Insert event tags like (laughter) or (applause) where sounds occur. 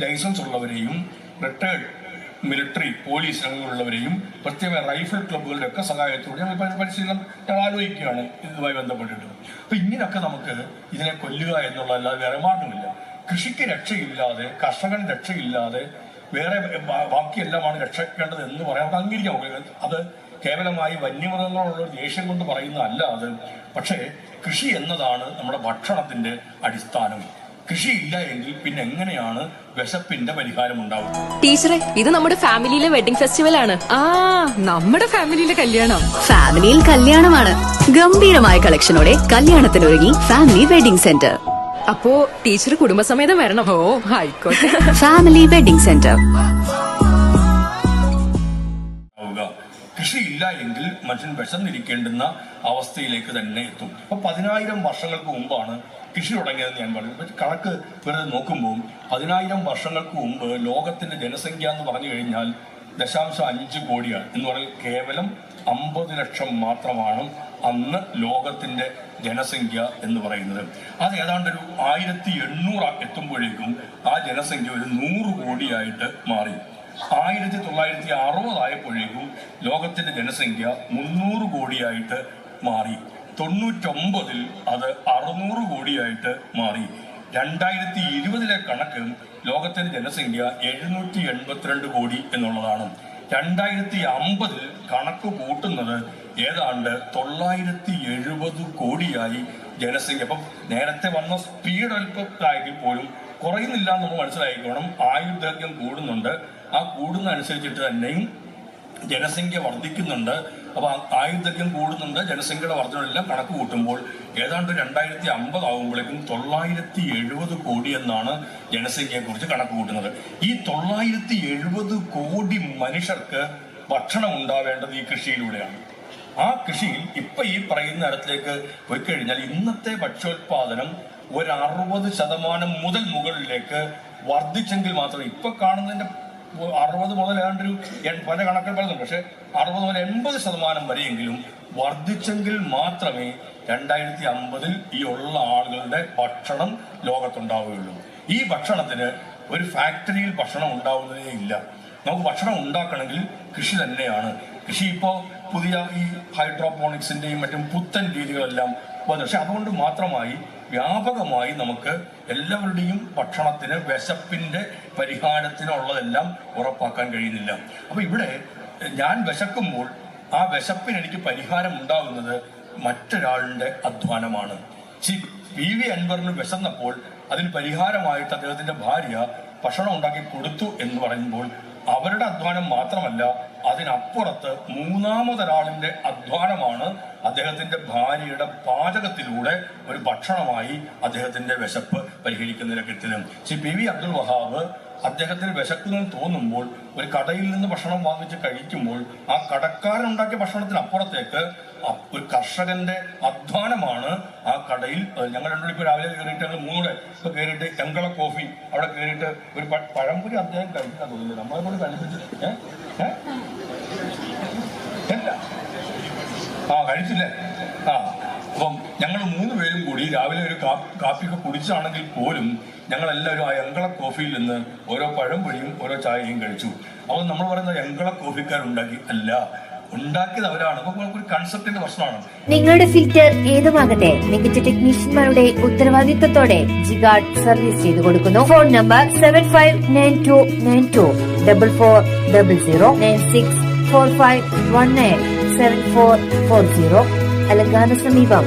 Licence ഉള്ളവരെയും retired military police അംഗങ്ങളുള്ളവരെയും പ്രത്യേക റൈഫിൾ ക്ലബ്ബുകളുടെ ഒക്കെ സഹായത്തോടെ ഞങ്ങൾ പരി- പരിശീലനം ആലോചിക്കുകയാണ് ഇതുമായി ബന്ധപ്പെട്ടിട്ട്. അപ്പൊ ഇങ്ങനെയൊക്കെ നമുക്ക് ഇതിനെ കൊല്ലുക എന്നുള്ള അല്ലാതെ വേറെ മാർഗമില്ല. കൃഷിക്ക് രക്ഷയില്ലാതെ കർഷകൻ രക്ഷയില്ലാതെ വേറെ ബാക്കിയെല്ലാമാണ് രക്ഷിക്കേണ്ടത് എന്ന് പറയാൻ നമുക്ക് അംഗീകരിക്കാം അത് കേവലമായി വന്യമൃഗങ്ങളുള്ള ദേഷ്യം കൊണ്ട് പറയുന്നതല്ല അത് പക്ഷേ കൃഷി എന്നതാണ് നമ്മുടെ ഭക്ഷണത്തിന്റെ അടിസ്ഥാനം. കൃഷിയില്ല എങ്കിൽ പിന്നെ എങ്ങനെയാണ് വിശപ്പിന്റെ പരിഹാരം ഉണ്ടാവുക? ടീച്ചറെ ഇത് നമ്മുടെ ഫാമിലിയിലെ വെഡിങ് ഫെസ്റ്റിവൽ ആണ് ആ നമ്മുടെ ഫാമിലിയിലെ കല്യാണം. ഫാമിലിയിൽ കല്യാണമാണ്. ഗംഭീരമായ കളക്ഷനോടെ കല്യാണത്തിനൊരുങ്ങി ഫാമിലി വെഡിംഗ് സെന്റർ. അപ്പോ ടീച്ചർ കുടുംബസമേതം വരണം. ഓ ആയിക്കോട്ടെ. (laughs) Family wedding centre. ആവുക കൃഷിയില്ല എങ്കിൽ മനുഷ്യൻ വിശന്നിരിക്കേണ്ടുന്ന അവസ്ഥയിലേക്ക് തന്നെ എത്തും. അപ്പൊ പതിനായിരം വർഷങ്ങൾക്ക് മുമ്പാണ് കൃഷി തുടങ്ങിയതെന്ന് ഞാൻ പറഞ്ഞു. പക്ഷെ കണക്ക് വെറുതെ നോക്കുമ്പോൾ പതിനായിരം വർഷങ്ങൾക്ക് മുമ്പ് ലോകത്തിന്റെ ജനസംഖ്യ എന്ന് പറഞ്ഞു കഴിഞ്ഞാൽ ദശാംശം അഞ്ച് കോടിയാണ് എന്ന് പറഞ്ഞാൽ കേവലം അമ്പത് ലക്ഷം മാത്രമാണ് അന്ന് ലോകത്തിന്റെ ജനസംഖ്യ എന്ന് പറയുന്നത്. അത് ഏതാണ്ട് ഒരു ആയിരത്തി എണ്ണൂറ് എത്തുമ്പോഴേക്കും ആ ജനസംഖ്യ ഒരു നൂറ് കോടിയായിട്ട് മാറി. ആയിരത്തി തൊള്ളായിരത്തി അറുപതായപ്പോഴേക്കും ലോകത്തിന്റെ ജനസംഖ്യ മുന്നൂറ് കോടിയായിട്ട് മാറി. തൊണ്ണൂറ്റൊമ്പതിൽ അത് അറുന്നൂറ് കോടിയായിട്ട് മാറി. രണ്ടായിരത്തി ഇരുപതിലെ കണക്ക് ലോകത്തിന്റെ ജനസംഖ്യ എഴുന്നൂറ്റി എൺപത്തിരണ്ട് കോടി എന്നുള്ളതാണ്. രണ്ടായിരത്തി അമ്പതിൽ കണക്ക് കൂട്ടുന്നത് ഏതാണ്ട് തൊള്ളായിരത്തി എഴുപത് കോടിയായി ജനസംഖ്യ. അപ്പം നേരത്തെ വന്ന സ്പീഡ് അല്പത്തായെങ്കിൽ പോലും കുറയുന്നില്ല എന്ന് നമ്മൾ മനസ്സിലായിക്കോണം. ആയുർദൈർഘ്യം കൂടുന്നുണ്ട്. ആ കൂടുന്ന അനുസരിച്ചിട്ട് തന്നെയും ജനസംഖ്യ വർദ്ധിക്കുന്നുണ്ട്. അപ്പൊ ആ- ആയുർദൈർഘ്യം കൂടുന്നുണ്ട് ജനസംഖ്യയുടെ വർധനമെല്ലാം കണക്ക് കൂട്ടുമ്പോൾ ഏതാണ്ട് രണ്ടായിരത്തി അമ്പത് ആകുമ്പോഴേക്കും തൊള്ളായിരത്തി എഴുപത് കോടി എന്നാണ് ജനസംഖ്യയെ കുറിച്ച് കണക്ക് കൂട്ടുന്നത്. ഈ തൊള്ളായിരത്തി എഴുപത് കോടി മനുഷ്യർക്ക് ഭക്ഷണം ഉണ്ടാവേണ്ടത് ഈ കൃഷിയിലൂടെയാണ്. ആ കൃഷിയിൽ ഇപ്പൊ ഈ പറയുന്ന തരത്തിലേക്ക് പോയി കഴിഞ്ഞാൽ ഇന്നത്തെ ഭക്ഷ്യോത്പാദനം ഒരു അറുപത് ശതമാനം മുതൽ മുകളിലേക്ക് വർദ്ധിച്ചെങ്കിൽ മാത്രം ഇപ്പൊ കാണുന്നതിന്റെ അറുപത് മുതൽ ഏതാണ്ട് ഒരു എൺ- പല കണക്കിൽ പറയുന്നുണ്ട്. പക്ഷെ അറുപത് മുതൽ എൺപത് ശതമാനം വരെയെങ്കിലും വർദ്ധിച്ചെങ്കിൽ മാത്രമേ രണ്ടായിരത്തി അമ്പതിൽ ഈ ഉള്ള ആളുകളുടെ ഭക്ഷണം ലോകത്തുണ്ടാവുകയുള്ളൂ. ഈ ഭക്ഷണത്തിന് ഒരു ഫാക്ടറിയിൽ ഭക്ഷണം ഉണ്ടാവുന്നതേ ഇല്ല. നമുക്ക് ഭക്ഷണം ഉണ്ടാക്കണമെങ്കിൽ കൃഷി തന്നെയാണ്. കൃഷി ഇപ്പോൾ പുതിയ ഈ ഹൈഡ്രോപോണിക്സിന്റെയും മറ്റും പുത്തൻ രീതികളെല്ലാം വന്നു. പക്ഷെ അതുകൊണ്ട് മാത്രമായി വ്യാപകമായി നമുക്ക് എല്ലാവരുടെയും ഭക്ഷണത്തിന് വിശപ്പിന്റെ പരിഹാരത്തിനുള്ളതെല്ലാം ഉറപ്പാക്കാൻ കഴിയുന്നില്ല. അപ്പൊ ഇവിടെ ഞാൻ വിശക്കുമ്പോൾ ആ വിശപ്പിന് എനിക്ക് പരിഹാരം ഉണ്ടാകുന്നത് മറ്റൊരാളുടെ അധ്വാനമാണ്. സി പി വി അൻവറിന് വിശന്നപ്പോൾ അതിന് പരിഹാരമായിട്ട് അദ്ദേഹത്തിന്റെ ഭാര്യ ഭക്ഷണം ഉണ്ടാക്കി കൊടുത്തു എന്ന് പറയുമ്പോൾ അവരുടെ അധ്വാനം മാത്രമല്ല അതിനപ്പുറത്ത് മൂന്നാമതൊരാളിന്റെ അധ്വാനമാണ് അദ്ദേഹത്തിന്റെ ഭാര്യയുടെ പാചകത്തിലൂടെ ഒരു ഭക്ഷണമായി അദ്ദേഹത്തിന്റെ വിശപ്പ് പരിഹരിക്കുന്നതിനൊക്കെ എത്തുന്നത് ശ്രീ പി വി അബ്ദുൽ വഹാബ് അദ്ദേഹത്തിന് വിശക്കുന്നെന്ന് തോന്നുമ്പോൾ ഒരു കടയിൽ നിന്ന് ഭക്ഷണം വാങ്ങിച്ച് കഴിക്കുമ്പോൾ ആ കടക്കാരൻ ഉണ്ടാക്കിയ ഭക്ഷണത്തിന് അപ്പുറത്തേക്ക് ഒരു കർഷകന്റെ അധ്വാനമാണ് ആ കടയിൽ ഞങ്ങൾ രണ്ടുപേരും ഇപ്പോൾ രാവിലെ കയറിയിട്ട് ഞങ്ങൾ മൂന്നൂടെ ഇപ്പൊ കയറിയിട്ട് എങ്കള കോഫി അവിടെ കയറിയിട്ട് ഒരു പഴംപൊരി അദ്ദേഹം കഴിക്കാൻ തോന്നുന്നു നമ്മളെ കൊണ്ട് കഴിപ്പിച്ച് ഏഹ് ഏഹ് ഇല്ല. ആ കഴിച്ചില്ലേ? ആ. മൂന്ന് പേരും കൂടി രാവിലെ ഒരു കാപ്പിയൊക്കെ കുടിച്ചാണെങ്കിൽ പോലും ഞങ്ങളെല്ലാവരും ആ എങ്കള കോഫിയിൽ നിന്ന് ഓരോ പഴം പൊഴിയും ഓരോ ചായയും കഴിച്ചു. അപ്പോൾ നമ്മൾ പറയുന്നത് എങ്കള കോഫിക്കാരുണ്ടാക്കി അല്ല നിങ്ങളുടെ ഫിൽറ്റർ ഏതുമാകട്ടെ മികച്ച ടെക്നീഷ്യന്മാരുടെ ഉത്തരവാദിത്തത്തോടെ ജിഗാർഡ് സർവീസ് ചെയ്തു കൊടുക്കുന്നു. Phone number seven five nine two nine two double four double zero nine six four five one nine seven four four zero അലങ്കാന സമീപം